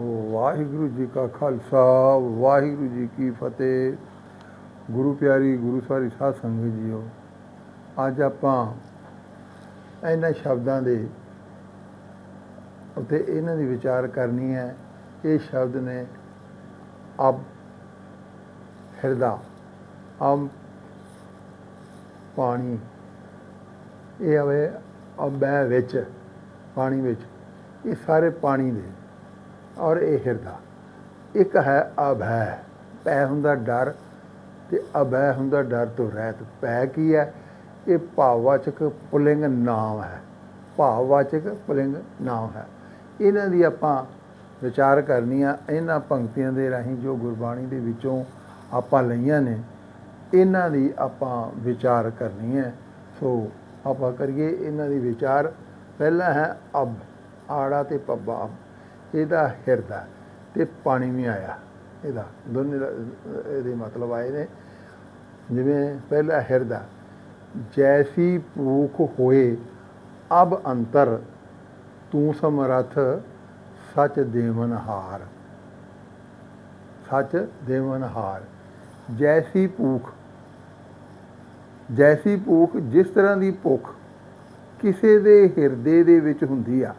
ਵਾਹਿਗੁਰੂ ਜੀ ਕਾ ਖਾਲਸਾ, ਵਾਹਿਗੁਰੂ ਜੀ ਕੀ ਫਤਿਹ। ਗੁਰੂ ਪਿਆਰੀ, ਗੁਰੂ ਸਾਰੀ ਸਾਧ ਸੰਗਤ ਜੀਓ, ਅੱਜ ਆਪਾਂ ਇਹਨਾਂ ਸ਼ਬਦਾਂ ਦੇ ਉੱਤੇ ਇਹਨਾਂ ਦੀ ਵਿਚਾਰ ਕਰਨੀ ਹੈ। ਇਹ ਸ਼ਬਦ ਨੇ ਅਬ ਹਿਰਦਾ ਅਮ ਪਾਣੀ। ਇਹ ਆਵੇ ਅਬੈ ਵਿੱਚ, ਪਾਣੀ ਵਿੱਚ। ਇਹ ਸਾਰੇ ਪਾਣੀ ਦੇ। ਔਰ ਇਹ ਹਿਰਦਾ। ਇੱਕ ਹੈ ਅਭੈ ਪੈ ਹੁੰਦਾ ਡਰ ਤੇ ਅਭੈ ਹੁੰਦਾ ਡਰ ਤੋਂ ਰਹਿਤ। ਪੈ ਕੀ ਹੈ? ਇਹ ਭਾਵਵਾਚਕ ਪੁਲਿੰਗ ਨਾਮ ਹੈ। ਭਾਵਵਾਚਕ ਪੁਲਿੰਗ ਨਾਮ ਹੈ। ਇਹਨਾਂ ਦੀ ਆਪਾਂ ਵਿਚਾਰ ਕਰਨੀ ਆ ਇਹਨਾਂ ਪੰਕਤੀਆਂ ਦੇ ਰਾਹੀਂ ਜੋ ਗੁਰਬਾਣੀ ਦੇ ਵਿੱਚੋਂ ਆਪਾਂ ਲਈਆਂ ਨੇ, ਇਹਨਾਂ ਦੀ ਆਪਾਂ ਵਿਚਾਰ ਕਰਨੀ ਹੈ। ਸੋ ਆਪਾਂ ਕਰੀਏ ਇਹਨਾਂ ਦੀ ਵਿਚਾਰ। ਪਹਿਲਾ ਹੈ ਅਬ, ਆੜਾ ਤੇ ਪੱਬਾ। ਇਹਦਾ ਹਿਰਦਾ ਤੇ ਪਾਣੀ ਵੀ ਆਇਆ ਇਹਦਾ। ਦੋਨੇ ਇਹਦੇ ਮਤਲਬ ਆਏ ਨੇ। ਜਿਵੇਂ ਪਹਿਲਾ ਹਿਰਦਾ ਜੈਸੀ ਭੂਖ ਹੋਏ, ਅਬ ਅੰਤਰ ਤੂੰ ਸਮਰਥ, ਸਚ ਦੇਵਨ ਹਾਰ। ਸਚ ਦੇਵਨ ਹਾਰ। ਜੈਸੀ ਭੂਖ ਜੈਸੀ ਭੂਖ ਜਿਸ ਤਰ੍ਹਾਂ ਦੀ ਭੁੱਖ ਕਿਸੇ ਦੇ ਹਿਰਦੇ ਦੇ ਵਿੱਚ ਹੁੰਦੀ ਆ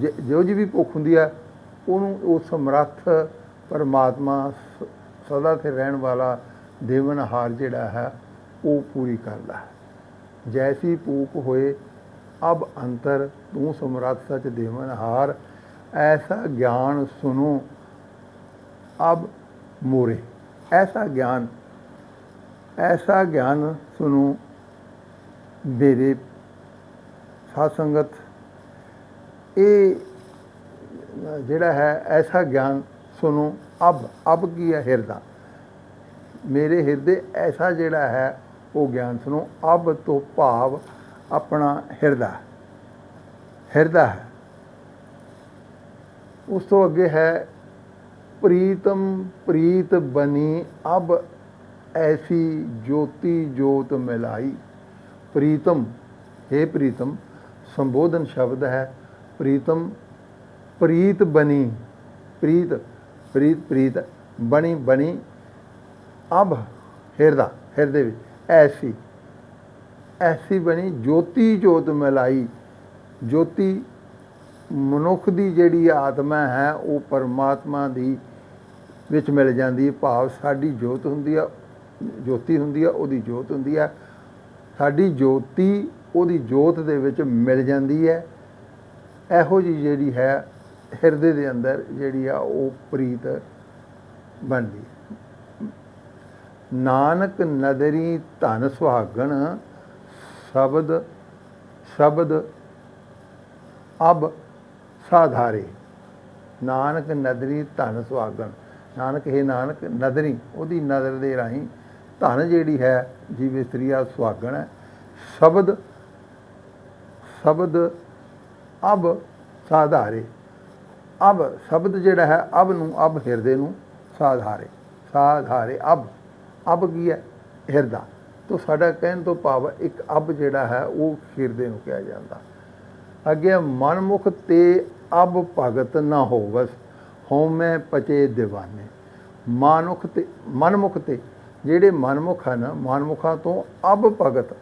ਜ- ਜੋ ਜੀ ਵੀ ਭੁੱਖ ਹੁੰਦੀ ਹੈ ਉਹਨੂੰ ਉਹ ਸਮਰੱਥ ਪਰਮਾਤਮਾ ਸ- ਸਦਾ ਤੇ ਰਹਿਣ ਵਾਲਾ ਦੇਵਨਹਾਰ ਜਿਹੜਾ ਹੈ, ਉਹ ਪੂਰੀ ਕਰਦਾ ਹੈ। ਜੈਸੀ ਭੂਖ ਹੋਏ, ਅਬ ਅੰਤਰ ਤੂੰ ਸਮਰੱਥ ਸਚ ਦੇਵਨਹਾਰ ਐਸਾ ਗਿਆਨ ਸੁਨੋ, ਅਬ ਮੋਰੇ। ਐਸਾ ਗਿਆਨ ਐਸਾ ਗਿਆਨ ਸੁਨੋ, ਮੇਰੇ ਸਾਧ ਸੰਗਤ ਇਹ ਜਿਹੜਾ ਹੈ, ਐਸਾ ਗਿਆਨ ਸੁਣੋ, ਅਬ ਅਬ ਕੀ ਹੈ ਹਿਰਦਾ? ਮੇਰੇ ਹਿਰਦੇ ਐਸਾ ਜਿਹੜਾ ਹੈ, ਉਹ ਗਿਆਨ ਸੁਣੋ, ਅਬ ਤੋਂ ਭਾਵ ਆਪਣਾ ਹਿਰਦਾ ਹਿਰਦਾ ਹੈ। ਉਸ ਤੋਂ ਅੱਗੇ ਹੈ, ਪ੍ਰੀਤਮ ਪ੍ਰੀਤ ਬਨੀ ਅਬ ਐਸੀ ਜੋਤੀ ਜੋਤ ਮਿਲਾਈ। ਪ੍ਰੀਤਮ, ਹੈ ਪ੍ਰੀਤਮ, ਸੰਬੋਧਨ ਸ਼ਬਦ ਹੈ ਪ੍ਰੀਤਮ, ਪ੍ਰੀਤ ਬਣੀ, ਪ੍ਰੀਤ ਪ੍ਰੀਤ ਪ੍ਰੀਤ, ਬਣੀ ਬਣੀ। ਅਬ ਹਿਰਦਾ, ਹਿਰਦੇ ਵਿੱਚ, ਐਸੀ ਐਸੀ ਬਣੀ, ਜੋਤੀ ਜੋਤ ਮਿਲਾਈ। ਜੋਤੀ ਮਨੁੱਖ ਦੀ ਜਿਹੜੀ ਆਤਮਾ ਹੈ, ਉਹ ਪਰਮਾਤਮਾ ਦੀ ਵਿੱਚ ਮਿਲ ਜਾਂਦੀ ਹੈ। ਭਾਵ ਸਾਡੀ ਜੋਤ ਹੁੰਦੀ ਆ, ਜੋਤੀ ਹੁੰਦੀ ਆ, ਉਹਦੀ ਜੋਤ ਹੁੰਦੀ ਆ। ਸਾਡੀ ਜੋਤੀ ਉਹਦੀ ਜੋਤ ਦੇ ਵਿੱਚ ਮਿਲ ਜਾਂਦੀ ਹੈ। ਇਹੋ ਜੀ ਜਿਹੜੀ ਹੈ, ਹਿਰਦੇ ਦੇ ਅੰਦਰ ਜਿਹੜੀ ਆ, ਉਹ ਪ੍ਰੀਤ ਬਣਦੀ ਨਾਨਕ ਨਦਰੀ ਧਨ ਸੁਹਾਗਣ, ਸ਼ਬਦ ਸ਼ਬਦ ਅਬ ਸਾਧਾਰੇ। ਨਾਨਕ ਨਦਰੀ ਧਨ ਸੁਹਾਗਣ। ਨਾਨਕ, ਹੈ ਨਾਨਕ ਨਦਰੀ, ਉਹਦੀ ਨਜ਼ਰ ਦੇ ਰਾਹੀਂ ਧਨ ਜਿਹੜੀ ਹੈ, ਜੀਵ ਇਸਤਰੀਆ ਸੁਹਾਗਣ ਹੈ। ਸ਼ਬਦ ਸ਼ਬਦ ਅਬ ਸਾਧਾਰੇ। ਅਬ ਸ਼ਬਦ ਜਿਹੜਾ ਹੈ, ਅਬ ਨੂੰ, ਅਬ ਹਿਰਦੇ ਨੂੰ ਸਾਧਾਰੇ। ਸਾਧਾਰੇ, ਅਬ। ਅਬ ਕੀ ਹੈ? ਹਿਰਦਾ। ਤੋਂ ਸਾਡਾ ਕਹਿਣ ਤੋਂ ਭਾਵ ਇੱਕ ਅਬ ਜਿਹੜਾ ਹੈ, ਉਹ ਹਿਰਦੇ ਨੂੰ ਕਿਹਾ ਜਾਂਦਾ। ਅੱਗੇ ਮਨਮੁਖ ਤੇ ਅਬ ਭਗਤ ਨਾ ਹੋਵਸ, ਹਉਮੈ ਪਚੇ دیਵਾਨੇ ਮਾਨੁਖ ਤੇ, ਮਨਮੁਖ ਤੇ, ਜਿਹੜੇ ਮਨਮੁਖ ਹਨ, ਮਨਮੁਖਾਂ ਤੋਂ ਅਬ ਭਗਤ।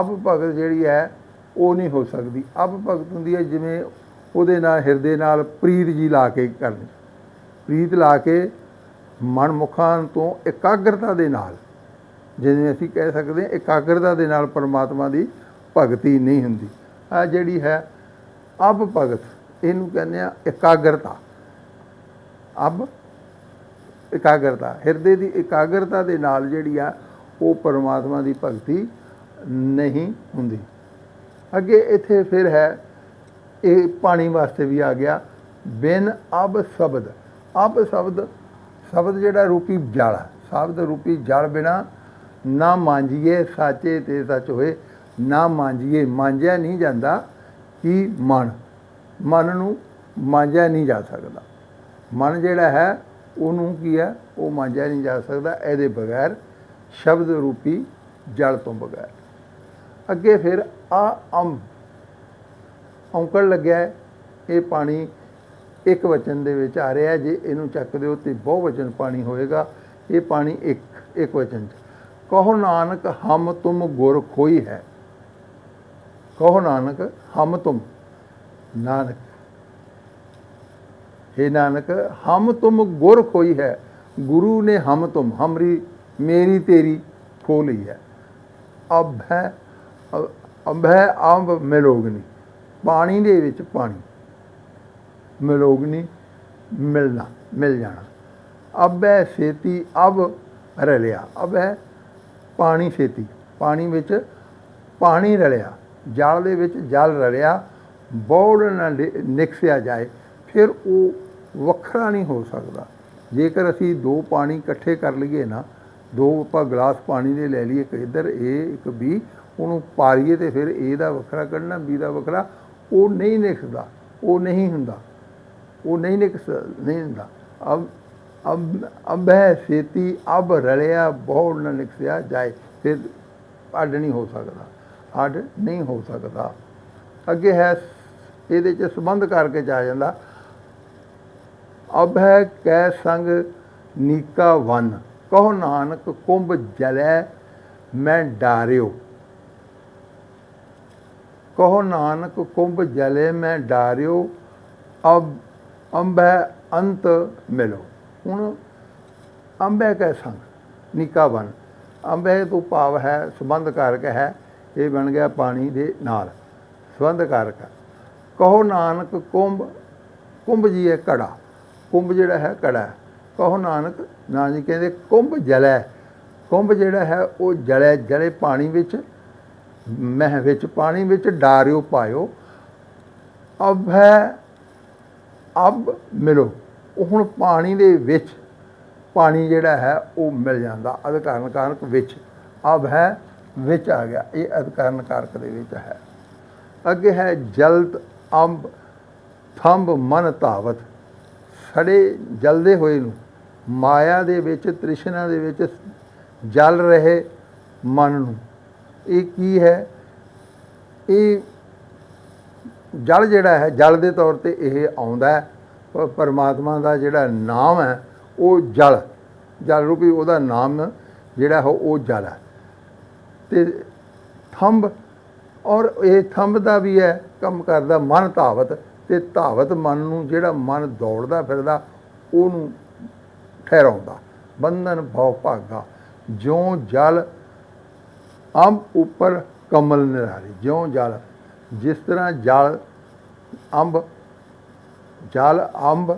ਅਬ ਭਗਤ ਜਿਹੜੀ ਹੈ ਉਹ ਨਹੀਂ ਹੋ ਸਕਦੀ। ਅਬ ਭਗਤ ਹੁੰਦੀ ਹੈ, ਜਿਵੇਂ ਉਹਦੇ ਨਾਲ, ਹਿਰਦੇ ਨਾਲ ਪ੍ਰੀਤ ਜੀ ਲਾ ਕੇ ਕਰਨੀ ਪ੍ਰੀਤ ਲਾ ਕੇ ਮਨਮੁਖਾਂ ਤੋਂ ਇਕਾਗਰਤਾ ਦੇ ਨਾਲ, ਜਿਵੇਂ ਅਸੀਂ ਕਹਿ ਸਕਦੇ ਹਾਂ, ਇਕਾਗਰਤਾ ਦੇ ਨਾਲ ਪਰਮਾਤਮਾ ਦੀ ਭਗਤੀ ਨਹੀਂ ਹੁੰਦੀ। ਆ ਜਿਹੜੀ ਹੈ ਅਬ ਭਗਤ, ਇਹਨੂੰ ਕਹਿੰਦੇ ਆ ਇਕਾਗਰਤਾ। ਅਬ ਇਕਾਗਰਤਾ, ਹਿਰਦੇ ਦੀ ਇਕਾਗਰਤਾ ਦੇ ਨਾਲ ਜਿਹੜੀ ਆ, ਉਹ ਪਰਮਾਤਮਾ ਦੀ ਭਗਤੀ ਨਹੀਂ ਹੁੰਦੀ। ਅੱਗੇ ਇੱਥੇ ਫਿਰ ਹੈ, ਇਹ ਪਾਣੀ ਵਾਸਤੇ ਵੀ ਆ ਗਿਆ, ਬਿਨ ਅਬ ਸ਼ਬਦ। ਅਬ ਸ਼ਬਦ ਸ਼ਬਦ ਜਿਹੜਾ ਰੂਪੀ ਜਲ ਹੈ। ਸ਼ਬਦ ਰੂਪੀ ਜਲ ਬਿਨਾ ਨਾ ਮਾਂਜੀਏ ਸਾਚੇ ਤੇ ਸੱਚ ਹੋਏ, ਨਾ ਮਾਂਜੀਏ ਮਾਂਜਿਆ ਨਹੀਂ ਜਾਂਦਾ ਕਿ ਮਨ। ਮਨ ਨੂੰ ਮਾਂਜਿਆ ਨਹੀਂ ਜਾ ਸਕਦਾ। ਮਨ ਜਿਹੜਾ ਹੈ, ਉਹਨੂੰ ਕੀ ਹੈ? ਉਹ ਮਾਂਜਿਆ ਨਹੀਂ ਜਾ ਸਕਦਾ, ਇਹਦੇ ਬਗੈਰ ਸ਼ਬਦ ਰੂਪੀ ਜਲ ਤੋਂ ਬਗੈਰ। ਅੱਗੇ ਫਿਰ ਆ ਅਮ ਔਂਕੜ ਲੱਗਿਆ ਇਹ ਪਾਣੀ ਇੱਕ ਵਚਨ ਦੇ ਵਿੱਚ ਆ ਰਿਹਾ ਜੇ ਇਹਨੂੰ ਚੱਕ ਦਿਓ ਤੇ ਬਹੁ ਵਚਨ ਪਾਣੀ ਹੋਏਗਾ। ਇਹ ਪਾਣੀ ਇੱਕ ਇੱਕ ਵਚਨ ਚ। ਕਹੋ ਨਾਨਕ, ਹਮ ਤੁਮ ਗੁਰ ਖੋਈ ਹੈ। ਕਹੋ ਨਾਨਕ, ਹਮ ਤੁਮ। ਨਾਨਕ। हे ਨਾਨਕ, ਹਮ ਤੁਮ ਗੁਰ ਖੋਈ ਹੈ। ਗੁਰੂ ਨੇ ਹਮ ਤੁਮ। ਹਮਰੀ, ਮੇਰੀ ਤੇਰੀ ਖੋ ਲਈ ਹੈ। ਅਬ ਹੈ ਅੰਭੈ ਅੰਬ ਮਿਲੋਗਨੀ। ਪਾਣੀ ਦੇ ਵਿੱਚ ਪਾਣੀ। ਮਿਲੋਗਨੀ, ਮਿਲਣਾ, ਮਿਲ ਜਾਣਾ। ਅਬੈ ਸੇਤੀ, ਅਬ ਰਲਿਆ। ਅਬੈ ਪਾਣੀ ਸੇਤੀ। ਪਾਣੀ ਵਿੱਚ ਪਾਣੀ ਰਲਿਆ। ਜਲ ਦੇ ਵਿੱਚ ਜਲ ਰਲਿਆ। ਬੋੜ ਨਾ ਨਿਕਸਿਆ ਜਾਏ, ਫਿਰ ਉਹ ਵੱਖਰਾ ਨਹੀਂ ਹੋ ਸਕਦਾ। ਜੇਕਰ ਅਸੀਂ ਦੋ ਪਾਣੀ ਇਕੱਠੇ ਕਰ ਲਈਏ ਨਾ, ਦੋ ਆਪਾਂ ਗਲਾਸ ਪਾਣੀ ਦੇ ਲੈ ਲਈਏ ਕਿ ਇੱਧਰ, ਇਹ ਇੱਕ ਵੀ ਉਹਨੂੰ ਪਾਰੀਏ ਤੇ ਫਿਰ ਇਹ ਦਾ ਵੱਖਰਾ ਕੱਢਣਾ ਬੀ ਦਾ ਵੱਖਰਾ, ਉਹ ਨਹੀਂ ਨਿਕਸਦਾ ਉਹ ਨਹੀਂ ਹੁੰਦਾ, ਉਹ ਨਹੀਂ ਨਿਕਸ ਨਹੀਂ ਹੁੰਦਾ। ਅਬ ਅਬ ਅਬ ਹੈ ਛੇਤੀ, ਅਬ ਰਲਿਆ ਬੋੜ ਨਾ ਨਿਕਸਿਆ ਜਾਏ, ਫਿਰ ਅੱਡ ਨਹੀਂ ਹੋ ਸਕਦਾ, ਅੱਡ ਨਹੀਂ ਹੋ ਸਕਦਾ। ਅੱਗੇ ਹੈ ਇਹਦੇ ਚ ਸੰਬੰਧ ਕਰਕੇ ਚ ਆ ਜਾਂਦਾ। ਅਬ ਹੈ ਕੈ ਸੰਗ ਨੀਕਾ ਵਨ, ਕਹੋ ਨਾਨਕ ਕੁੰਭ ਜਲੈ, ਮੈਂ ਡਾਰਿਓ। ਕਹੋ ਨਾਨਕ ਕੁੰਭ ਜਲੇ ਮੈਂ ਡਾਰਿਓ, ਅਬ ਅੰਬੈ ਅੰਤ ਮਿਲੋ। ਹੁਣ ਅੰਬੈ ਕੈ ਸੰਗ, ਨੀਕਾ ਵਨ ਅੰਬੈ ਤੋਂ ਭਾਵ ਹੈ, ਸੰਬੰਧ ਕਾਰਕ ਹੈ, ਇਹ ਬਣ ਗਿਆ ਪਾਣੀ ਦੇ ਨਾਲ। ਸੰਬੰਧ ਕਾਰਕ ਕਹੋ ਨਾਨਕ ਕੁੰਭ ਕੁੰਭ ਜੀ ਹੈ ਕੜਾ ਕੁੰਭ ਜਿਹੜਾ ਹੈ ਘੜਾ ਕਹੋ ਨਾਨਕ ਨਾ ਜੀ ਕਹਿੰਦੇ ਕੁੰਭ ਜਲੈ। ਕੁੰਭ ਜਿਹੜਾ ਹੈ ਉਹ ਜਲੈ, ਜਲੇ ਪਾਣੀ ਵਿੱਚ ਮਹਿ ਵਿੱਚ ਪਾਣੀ ਵਿੱਚ ਡਾਰਿਓ ਪਾਇਓ। ਅਬ ਹੈ, ਅਬ ਮਿਲੋ। ਉਹ ਹੁਣ ਪਾਣੀ ਦੇ ਵਿੱਚ, ਪਾਣੀ ਜਿਹੜਾ ਹੈ ਉਹ ਮਿਲ ਜਾਂਦਾ। ਅਧਿਕਾਰਨ ਕਾਰਕ ਵਿੱਚ, ਅਬ ਹੈ, ਵਿੱਚ ਆ ਗਿਆ। ਇਹ ਅਧਿਕਾਰਨ ਕਾਰਕ ਦੇ ਵਿੱਚ ਹੈ। ਅੱਗੇ ਹੈ ਜਲਤ, ਅੰਬ, ਥੰਬ, ਮਨ, ਧਾਵਤ। ਸੜੇ, ਜਲਦੇ ਹੋਏ ਨੂੰ, ਮਾਇਆ ਦੇ ਵਿੱਚ, ਤ੍ਰਿਸ਼ਨਾ ਦੇ ਵਿੱਚ ਜਲ ਰਹੇ ਮਨ ਨੂੰ। ਇਹ ਕੀ ਹੈ? ਇਹ ਜਲ ਜਿਹੜਾ ਹੈ, ਜਲ ਦੇ ਤੌਰ ਤੇ ਇਹ ਆਉਂਦਾ ਹੈ। ਪਰਮਾਤਮਾ ਦਾ ਜਿਹੜਾ ਨਾਮ ਹੈ, ਉਹ ਜਲ। ਜਲ ਰੂਪੀ ਉਹਦਾ ਨਾਮ ਜਿਹੜਾ ਹੈ, ਉਹ ਜਲ ਹੈ। ਤੇ ਥੰਬ, ਔਰ ਇਹ ਥੰਬ ਦਾ ਵੀ ਹੈ, ਕੰਮ ਕਰਦਾ ਮਨ ਧਾਵਤ। ਤੇ ਧਾਵਤ ਮਨ ਨੂੰ ਜਿਹੜਾ ਮਨ ਦੌੜਦਾ ਫਿਰਦਾ, ਉਹਨੂੰ ਠਹਿਰਾਉਂਦਾ। ਬੰਧਨ ਭਉ ਭਾਗਾ। ਜਿਉ ਜਲ ਅੰਬ ਉੱਪਰ ਕਮਲ ਨਿਰਾਰੇ ਜਿਉਂ ਜਲ ਜਿਸ ਤਰ੍ਹਾਂ ਜਲ ਅੰਬ ਜਲ ਅੰਬ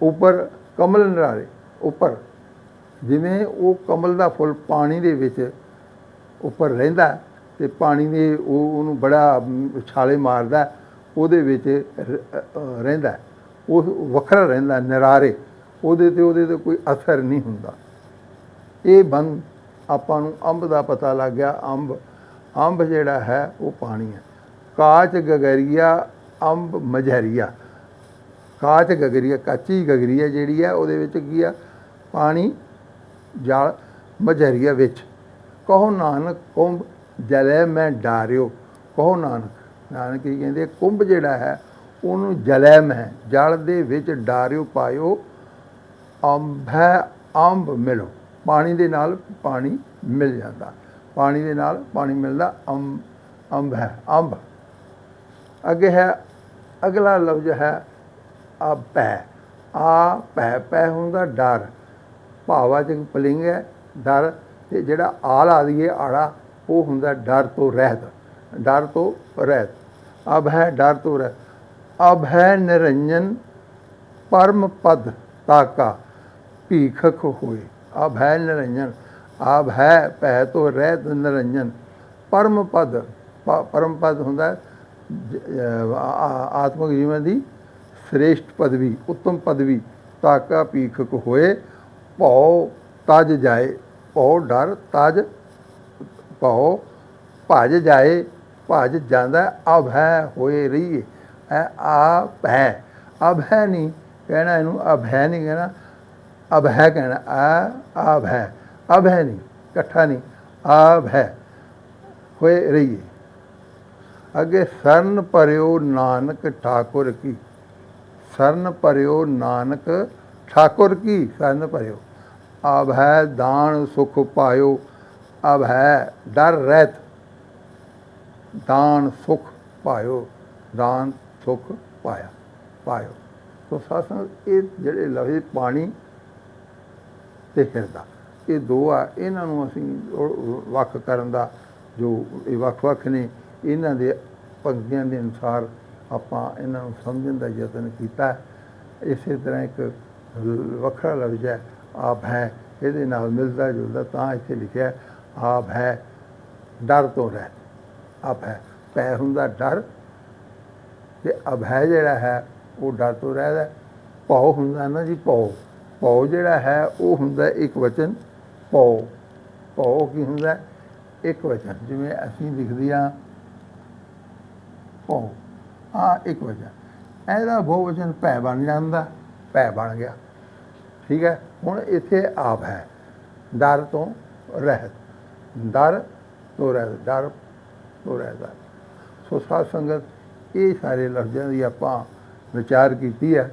ਉੱਪਰ ਕਮਲ ਨਿਰਾਰੇ ਉੱਪਰ ਜਿਵੇਂ ਉਹ ਕਮਲ ਦਾ ਫੁੱਲ ਪਾਣੀ ਦੇ ਵਿੱਚ ਉੱਪਰ ਰਹਿੰਦਾ ਹੈ ਤੇ ਪਾਣੀ ਦੇ ਉਹ ਉਹਨੂੰ ਬੜਾ ਅਮ, ਛਾਲੇ ਮਾਰਦਾ ਉਹਦੇ ਵਿੱਚ ਰਹਿੰਦਾ ਉਹ ਵੱਖਰਾ ਰਹਿੰਦਾ ਹੈ, ਨਿਰਾਰੇ ਉਹਦੇ ਤੇ ਉਹਦੇ ਤੇ ਕੋਈ ਅਸਰ ਨਹੀਂ ਹੁੰਦਾ। ਇਹ ਬੰਦ ਆਪਾਂ ਨੂੰ ਅੰਬ ਦਾ ਪਤਾ ਲੱਗ ਗਿਆ, ਅੰਬ ਅੰਬ ਜਿਹੜਾ ਹੈ ਉਹ ਪਾਣੀ ਹੈ। ਕਾਚ ਗਗਰੀਆ, ਅੰਬ ਮਝਰੀਆ। ਕਾਚ ਗਗਰੀਆ, ਕੱਚੀ ਗਗਰੀਆ ਜਿਹੜੀ ਹੈ, ਉਹਦੇ ਵਿੱਚ ਕੀ ਆ? ਪਾਣੀ, ਜਲ, ਮਝਰੀਆ ਵਿੱਚ। ਕਹੋ ਨਾਨਕ ਕੁੰਭ ਜਲੇ ਮੈਂ ਡਾਰਿਓ। ਕਹੋ ਨਾਨਕ ਨਾਨਕ ਕੀ ਕਹਿੰਦੇ, ਕੁੰਭ ਜਿਹੜਾ ਹੈ, ਉਹਨੂੰ ਜਲੇ ਮੈਂ, ਜਲ ਦੇ ਵਿੱਚ ਡਾਰਿਓ ਪਾਇਓ, ਅੰਬ ਹੈ, ਅੰਬ ਮਿਲੋ। ਪਾਣੀ ਦੇ ਨਾਲ ਪਾਣੀ ਮਿਲ ਜਾਂਦਾ। ਪਾਣੀ ਦੇ ਨਾਲ ਪਾਣੀ ਮਿਲਦਾ, ਅੰਬ ਅੰਬ ਹੈ, ਅੰਬ। ਅੱਗੇ ਹੈ, ਅਗਲਾ ਲਫ਼ਜ਼ ਹੈ ਆ ਆ ਪੈ ਪੈ ਹੁੰਦਾ ਡਰ। ਭਾਵਾਚਕ ਪਲਿੰਗ ਹੈ, ਡਰ ਤੇ ਜਿਹੜਾ ਆਲ ਆਦੀਏ ਆੜਾ, ਉਹ ਹੁੰਦਾ ਡਰ ਤੋਂ ਰਹਿਤ। ਡਰ ਤੋਂ ਰਹਿਤ। ਅਬ ਹੈ ਡਰ ਤੋਂ ਰਹਿਤ। ਅਬ ਹੈ ਨਿਰੰਜਨ ਪਰਮ ਪਦ ਤਾਕਾ। ਭੀਖਕ ਹੋਏ। ਅਬ ਹੈ ਨਿਰੰਜਨ ਆਬ ਹੈ ਭੈ ਤੋਂ ਰਹਿਤ ਨਿਰੰਜਨ। ਪਰਮ ਪਦ ਪਰਮ ਪਦ ਹੁੰਦਾ ਹੈ ਆਤਮਿਕ ਜੀਵਨ ਦੀ ਸ੍ਰੇਸ਼ਟ ਪਦਵੀ, ਉੱਤਮ ਪਦਵੀ, ਤਾਕਾ ਭੀਖਕ ਹੋਏ, ਭਉ ਤਜ ਜਾਏ, ਭਉ ਡਰ ਤਜ, ਭਉ ਭਜ ਜਾਏ, ਭਜ ਜਾਂਦਾ, ਅਬ ਹੈ ਹੋਏ ਰਹੀਏ। ਐ ਆਪ ਹੈ, ਅਬ ਹੈ ਨਹੀਂ, ਕਹਿਣਾ ਇਹਨੂੰ ਅਬ ਹੈ ਨਹੀਂ ਕਹਿਣਾ। ਅਬ ਹੈ ਕਹਿਣਾ, ਆ, ਆਬ ਹੈ। ਅਬ ਹੈ ਨਹੀਂ, ਇਕੱਠਾ ਨਹੀਂ, ਆਬ ਹੈ। ਹੋਏ ਰਹੀਏ। ਅੱਗੇ ਸਰਨ ਭਰਿਓ ਨਾਨਕ ਠਾਕੁਰ ਕੀ। ਸਰਨ ਭਰਿਓ ਨਾਨਕ ਠਾਕੁਰ ਕੀ? ਸਰਨ ਭਰਿਓ ਅਬ ਹੈ ਦਾਨ ਸੁਖ ਪਾਇਓ। ਅਬ ਹੈ ਡਰ ਰਹਿਤ। ਦਾਨ ਸੁਖ ਪਾਇਓ। ਦਾਨ ਸੁਖ ਪਾਇਆ, ਪਾਇਓ। ਸੋ ਸਾਸੰਗ ਇਹ ਜਿਹੜੇ ਲਫ਼ਜ਼ ਪਾਣੀ ਤੇ ਹਿਰਦਾ ਇਹ ਦੋ ਆ, ਇਹਨਾਂ ਨੂੰ ਅਸੀਂ ਵੱਖ ਕਰਨ ਦਾ ਜੋ ਇਹ ਵੱਖ-ਵੱਖ ਨੇ, ਇਹਨਾਂ ਦੇ ਪੰਕਤੀਆਂ ਦੇ ਅਨੁਸਾਰ ਆਪਾਂ ਇਹਨਾਂ ਨੂੰ ਸਮਝਣ ਦਾ ਯਤਨ ਕੀਤਾ। ਇਸੇ ਤਰ੍ਹਾਂ ਇੱਕ ਵੱਖਰਾ ਲਫ਼ਜ਼ ਹੈ, ਆਪ ਹੈ, ਇਹਦੇ ਨਾਲ ਮਿਲਦਾ ਜੁਲਦਾ ਤਾਂ ਇੱਥੇ ਲਿਖਿਆ ਆਪ ਹੈ, ਡਰ ਤੋਂ ਰਹਿ, ਆਪ ਹੈ। ਪੈ ਹੁੰਦਾ ਡਰ, ਤੇ ਅਭੈ ਜਿਹੜਾ ਹੈ, ਉਹ ਡਰ ਤੋਂ ਰਹਿਦਾ ਭਉ ਹੁੰਦਾ ਨਾ ਜੀ ਭਉ। ਭਉ ਜਿਹੜਾ ਹੈ, ਉਹ ਹੁੰਦਾ ਇੱਕ ਵਚਨ ਭਉ ਭਉ ਕੀ ਹੁੰਦਾ? ਇੱਕ ਵਚਨ। ਜਿਵੇਂ ਅਸੀਂ ਲਿਖਦੇ ਹਾਂ ਭਉ ਆ ਇੱਕ ਵਚਨ। ਇਹਦਾ ਬਹੁ ਵਚਨ ਭੈ ਬਣ ਜਾਂਦਾ, ਭੈ ਬਣ ਗਿਆ। ਠੀਕ ਹੈ? ਹੁਣ ਇੱਥੇ ਆਪ ਹੈ। ਡਰ ਤੋਂ ਰਹਿਤ। ਡਰ ਤੋਂ ਰਹਿਤ। ਡਰ ਤੋਂ ਰਹਿਤ। ਸੋ ਸਾਧ ਸੰਗਤ, ਇਹ ਸਾਰੇ ਲਫ਼ਜ਼ਾਂ ਦੀ ਆਪਾਂ ਵਿਚਾਰ ਕੀਤੀ ਹੈ।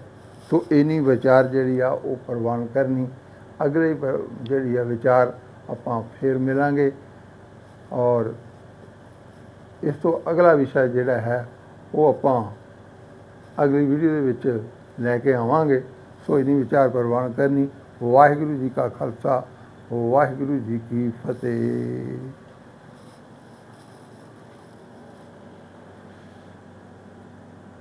ਸੋ ਇਨੀ ਵਿਚਾਰ ਜਿਹੜੀ ਆ ਉਹ ਪ੍ਰਵਾਨ ਕਰਨੀ। ਅਗਲੇ ਪ- ਜਿਹੜੀ ਆ ਵਿਚਾਰ ਆਪਾਂ ਫੇਰ ਮਿਲਾਂਗੇ ਔਰ ਇਸ ਤੋਂ ਅਗਲਾ ਵਿਸ਼ਾ ਜਿਹੜਾ ਹੈ ਉਹ ਆਪਾਂ ਅਗਲੀ ਵੀਡੀਓ ਦੇ ਵਿੱਚ ਲੈ ਕੇ ਆਵਾਂਗੇ। ਸੋ ਇਨੀ ਵਿਚਾਰ ਪ੍ਰਵਾਨ ਕਰਨੀ। ਵਾਹਿਗੁਰੂ ਜੀ ਕਾ ਖਾਲਸਾ, ਵਾਹਿਗੁਰੂ ਜੀ ਕੀ ਫਤਿਹ।